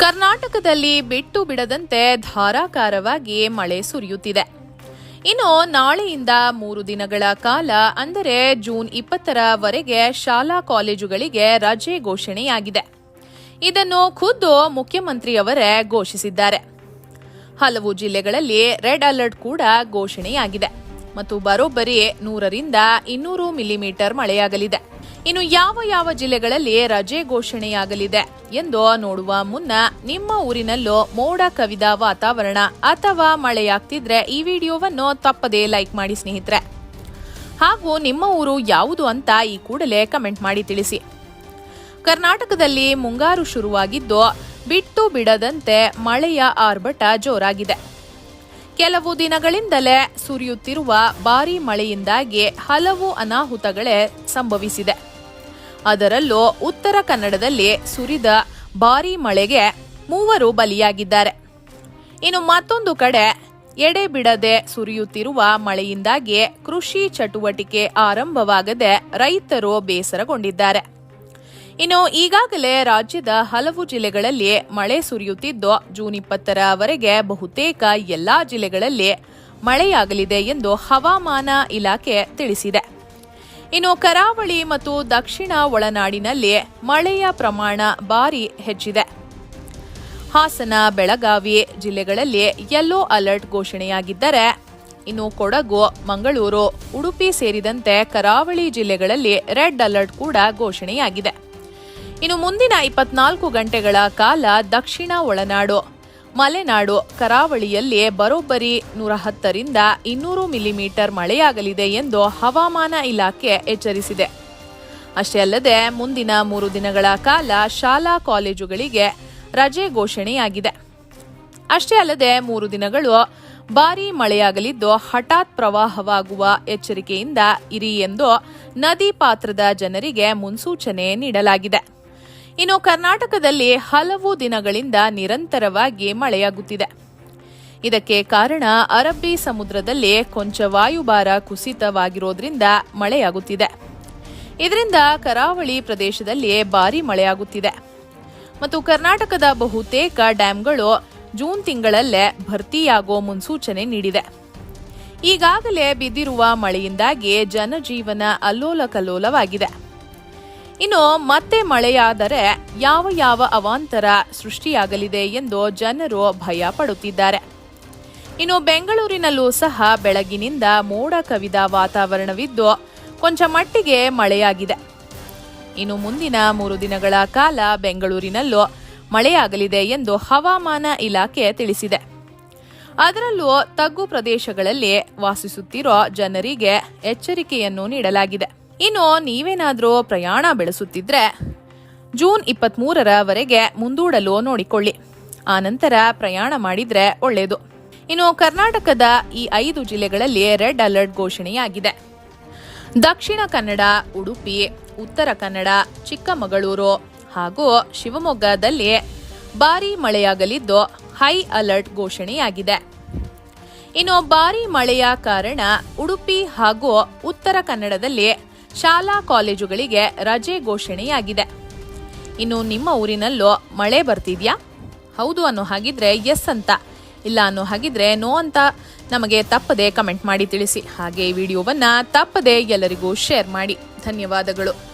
ಕರ್ನಾಟಕದಲ್ಲಿ ಬಿಟ್ಟು ಬಿಡದಂತೆ ಧಾರಾಕಾರವಾಗಿ ಮಳೆ ಸುರಿಯುತ್ತಿದೆ. ಇನ್ನು ನಾಳೆಯಿಂದ ಮೂರು ದಿನಗಳ ಕಾಲ, ಅಂದರೆ ಜೂನ್ ಇಪ್ಪತ್ತರವರೆಗೆ ಶಾಲಾ ಕಾಲೇಜುಗಳಿಗೆ ರಜೆ ಘೋಷಣೆಯಾಗಿದೆ. ಇದನ್ನು ಖುದ್ದು ಮುಖ್ಯಮಂತ್ರಿಯವರೇ ಘೋಷಿಸಿದ್ದಾರೆ. ಹಲವು ಜಿಲ್ಲೆಗಳಲ್ಲಿ ರೆಡ್ ಅಲರ್ಟ್ ಕೂಡ ಘೋಷಣೆಯಾಗಿದೆ. ಮತ್ತು ಬರೋಬ್ಬರಿ ನೂರರಿಂದ ಇನ್ನೂರು ಮಿಲಿಮೀಟರ್ ಮಳೆಯಾಗಲಿದೆ. ಇನ್ನು ಯಾವ ಯಾವ ಜಿಲ್ಲೆಗಳಲ್ಲಿ ರಜೆ ಘೋಷಣೆಯಾಗಲಿದೆ ಎಂದು ನೋಡುವ ಮುನ್ನ ನಿಮ್ಮ ಊರಿನಲ್ಲೂ ಮೋಡ ಕವಿದ ವಾತಾವರಣ ಅಥವಾ ಮಳೆಯಾಗ್ತಿದ್ರೆ ಈ ವಿಡಿಯೋವನ್ನು ತಪ್ಪದೇ ಲೈಕ್ ಮಾಡಿ ಸ್ನೇಹಿತರೆ. ಹಾಗೂ ನಿಮ್ಮ ಊರು ಯಾವುದು ಅಂತ ಈ ಕೂಡಲೇ ಕಮೆಂಟ್ ಮಾಡಿ ತಿಳಿಸಿ. ಕರ್ನಾಟಕದಲ್ಲಿ ಮುಂಗಾರು ಶುರುವಾಗಿದ್ದು ಬಿಟ್ಟು ಬಿಡದಂತೆ ಮಳೆಯ ಆರ್ಭಟ ಜೋರಾಗಿದೆ. ಕೆಲವು ದಿನಗಳಿಂದಲೇ ಸುರಿಯುತ್ತಿರುವ ಭಾರೀ ಮಳೆಯಿಂದಾಗಿ ಹಲವು ಅನಾಹುತಗಳೇ ಸಂಭವಿಸಿದೆ. ಅದರಲ್ಲೂ ಉತ್ತರ ಕನ್ನಡದಲ್ಲಿ ಸುರಿದ ಭಾರೀ ಮಳೆಗೆ ಮೂವರು ಬಲಿಯಾಗಿದ್ದಾರೆ. ಇನ್ನು ಮತ್ತೊಂದು ಕಡೆ ಎಡೆ ಬಿಡದೆ ಸುರಿಯುತ್ತಿರುವ ಮಳೆಯಿಂದಾಗಿ ಕೃಷಿ ಚಟುವಟಿಕೆ ಆರಂಭವಾಗದೆ ರೈತರು ಬೇಸರಗೊಂಡಿದ್ದಾರೆ. ಇನ್ನು ಈಗಾಗಲೇ ರಾಜ್ಯದ ಹಲವು ಜಿಲ್ಲೆಗಳಲ್ಲಿ ಮಳೆ ಸುರಿಯುತ್ತಿದ್ದು, ಜೂನ್ ಇಪ್ಪತ್ತರವರೆಗೆ ಬಹುತೇಕ ಎಲ್ಲಾ ಜಿಲ್ಲೆಗಳಲ್ಲಿ ಮಳೆಯಾಗಲಿದೆ ಎಂದು ಹವಾಮಾನ ಇಲಾಖೆ ತಿಳಿಸಿದೆ. ಇನ್ನು ಕರಾವಳಿ ಮತ್ತು ದಕ್ಷಿಣ ಒಳನಾಡಿನಲ್ಲಿ ಮಳೆಯ ಪ್ರಮಾಣ ಭಾರಿ ಹೆಚ್ಚಿದೆ. ಹಾಸನ, ಬೆಳಗಾವಿ ಜಿಲ್ಲೆಗಳಲ್ಲಿ ಯೆಲ್ಲೋ ಅಲರ್ಟ್ ಘೋಷಣೆಯಾಗಿದ್ದರೆ ಇನ್ನು ಕೊಡಗು, ಮಂಗಳೂರು, ಉಡುಪಿ ಸೇರಿದಂತೆ ಕರಾವಳಿ ಜಿಲ್ಲೆಗಳಲ್ಲಿ ರೆಡ್ ಅಲರ್ಟ್ ಕೂಡ ಘೋಷಣೆಯಾಗಿದೆ. ಇನ್ನು ಮುಂದಿನ ಇಪ್ಪತ್ನಾಲ್ಕು ಗಂಟೆಗಳ ಕಾಲ ದಕ್ಷಿಣ ಒಳನಾಡು ಮಲೆನಾಡು ಕರಾವಳಿಯಲ್ಲಿ ಬರೋಬ್ಬರಿ ನೂರ ಹತ್ತರಿಂದ ಇನ್ನೂರು ಮಿಲಿಮೀಟರ್ ಮಳೆಯಾಗಲಿದೆ ಎಂದು ಹವಾಮಾನ ಇಲಾಖೆ ಎಚ್ಚರಿಸಿದೆ. ಅಷ್ಟೇ ಅಲ್ಲದೆ ಮುಂದಿನ ಮೂರು ದಿನಗಳ ಕಾಲ ಶಾಲಾ ಕಾಲೇಜುಗಳಿಗೆ ರಜೆ ಘೋಷಣೆಯಾಗಿದೆ. ಅಷ್ಟೇ ಅಲ್ಲದೆ ಮೂರು ದಿನಗಳು ಭಾರೀ ಮಳೆಯಾಗಲಿದ್ದು ಹಠಾತ್ ಪ್ರವಾಹವಾಗುವ ಎಚ್ಚರಿಕೆಯಿಂದ ಇರಿ ಎಂದು ನದಿ ಪಾತ್ರದ ಜನರಿಗೆ ಮುನ್ಸೂಚನೆ ನೀಡಲಾಗಿದೆ. ಇನ್ನು ಕರ್ನಾಟಕದಲ್ಲಿ ಹಲವು ದಿನಗಳಿಂದ ನಿರಂತರವಾಗಿ ಮಳೆಯಾಗುತ್ತಿದೆ. ಇದಕ್ಕೆ ಕಾರಣ ಅರಬ್ಬಿ ಸಮುದ್ರದಲ್ಲಿ ಕೊಂಚ ವಾಯುಭಾರ ಕುಸಿತವಾಗಿರೋದ್ರಿಂದ ಮಳೆಯಾಗುತ್ತಿದೆ. ಇದರಿಂದ ಕರಾವಳಿ ಪ್ರದೇಶದಲ್ಲಿ ಭಾರೀ ಮಳೆಯಾಗುತ್ತಿದೆ. ಮತ್ತು ಕರ್ನಾಟಕದ ಬಹುತೇಕ ಡ್ಯಾಂಗಳು ಜೂನ್ ತಿಂಗಳಲ್ಲೇ ಭರ್ತಿಯಾಗೋ ಮುನ್ಸೂಚನೆ ನೀಡಿದೆ. ಈಗಾಗಲೇ ಬಿದ್ದಿರುವ ಮಳೆಯಿಂದಾಗಿ ಜನಜೀವನ ಅಲ್ಲೋಲ ಕಲ್ಲೋಲವಾಗಿದೆ ಇನ್ನು ಮತ್ತೆ ಮಳೆಯಾದರೆ ಯಾವ ಯಾವ ಅವಾಂತರ ಸೃಷ್ಟಿಯಾಗಲಿದೆ ಎಂದು ಜನರು ಭಯ ಪಡುತ್ತಿದ್ದಾರೆ. ಇನ್ನು ಬೆಂಗಳೂರಿನಲ್ಲೂ ಸಹ ಬೆಳಗಿನಿಂದ ಮೋಡ ಕವಿದ ವಾತಾವರಣವಿದ್ದು ಕೊಂಚ ಮಟ್ಟಿಗೆ ಮಳೆಯಾಗಿದೆ. ಇನ್ನು ಮುಂದಿನ ಮೂರು ದಿನಗಳ ಕಾಲ ಬೆಂಗಳೂರಿನಲ್ಲೂ ಮಳೆಯಾಗಲಿದೆ ಎಂದು ಹವಾಮಾನ ಇಲಾಖೆ ತಿಳಿಸಿದೆ. ಅದರಲ್ಲೂ ತಗ್ಗು ಪ್ರದೇಶಗಳಲ್ಲಿ ವಾಸಿಸುತ್ತಿರೋ ಜನರಿಗೆ ಎಚ್ಚರಿಕೆಯನ್ನು ನೀಡಲಾಗಿದೆ. ಇನ್ನು ನೀವೇನಾದರೂ ಪ್ರಯಾಣ ಬೆಳೆಸುತ್ತಿದ್ರೆ ಜೂನ್ ಇಪ್ಪತ್ತ್ಮೂರರವರೆಗೆ ಮುಂದೂಡಲು ನೋಡಿಕೊಳ್ಳಿ. ಆನಂತರ ಪ್ರಯಾಣ ಮಾಡಿದರೆ ಒಳ್ಳೆಯದು ಇನ್ನು ಕರ್ನಾಟಕದ ಈ ಐದು ಜಿಲ್ಲೆಗಳಲ್ಲಿ ರೆಡ್ ಅಲರ್ಟ್ ಘೋಷಣೆಯಾಗಿದೆ. ದಕ್ಷಿಣ ಕನ್ನಡ, ಉಡುಪಿ, ಉತ್ತರ ಕನ್ನಡ, ಚಿಕ್ಕಮಗಳೂರು ಹಾಗೂ ಶಿವಮೊಗ್ಗದಲ್ಲಿ ಭಾರೀ ಮಳೆಯಾಗಲಿದ್ದು ಹೈ ಅಲರ್ಟ್ ಘೋಷಣೆಯಾಗಿದೆ. ಇನ್ನು ಭಾರೀ ಮಳೆಯ ಕಾರಣ ಉಡುಪಿ ಹಾಗೂ ಉತ್ತರ ಕನ್ನಡದಲ್ಲಿ ಶಾಲಾ ಕಾಲೇಜುಗಳಿಗೆ ರಜೆ ಘೋಷಣೆಯಾಗಿದೆ. ಇನ್ನು ನಿಮ್ಮ ಊರಿನಲ್ಲೂ ಮಳೆ ಬರ್ತಿದ್ಯಾ? ಹೌದು ಅನ್ನೋ ಹಾಗಿದ್ರೆ ಎಸ್ ಅಂತ. ಇಲ್ಲ ಅನ್ನೋ ಹಾಗಿದ್ರೆ ನೋ ಅಂತ ನಮಗೆ ತಪ್ಪದೆ ಕಮೆಂಟ್ ಮಾಡಿ ತಿಳಿಸಿ. ಹಾಗೆ ವಿಡಿಯೋವನ್ನ ತಪ್ಪದೆ ಎಲ್ಲರಿಗೂ ಶೇರ್ ಮಾಡಿ. ಧನ್ಯವಾದಗಳು.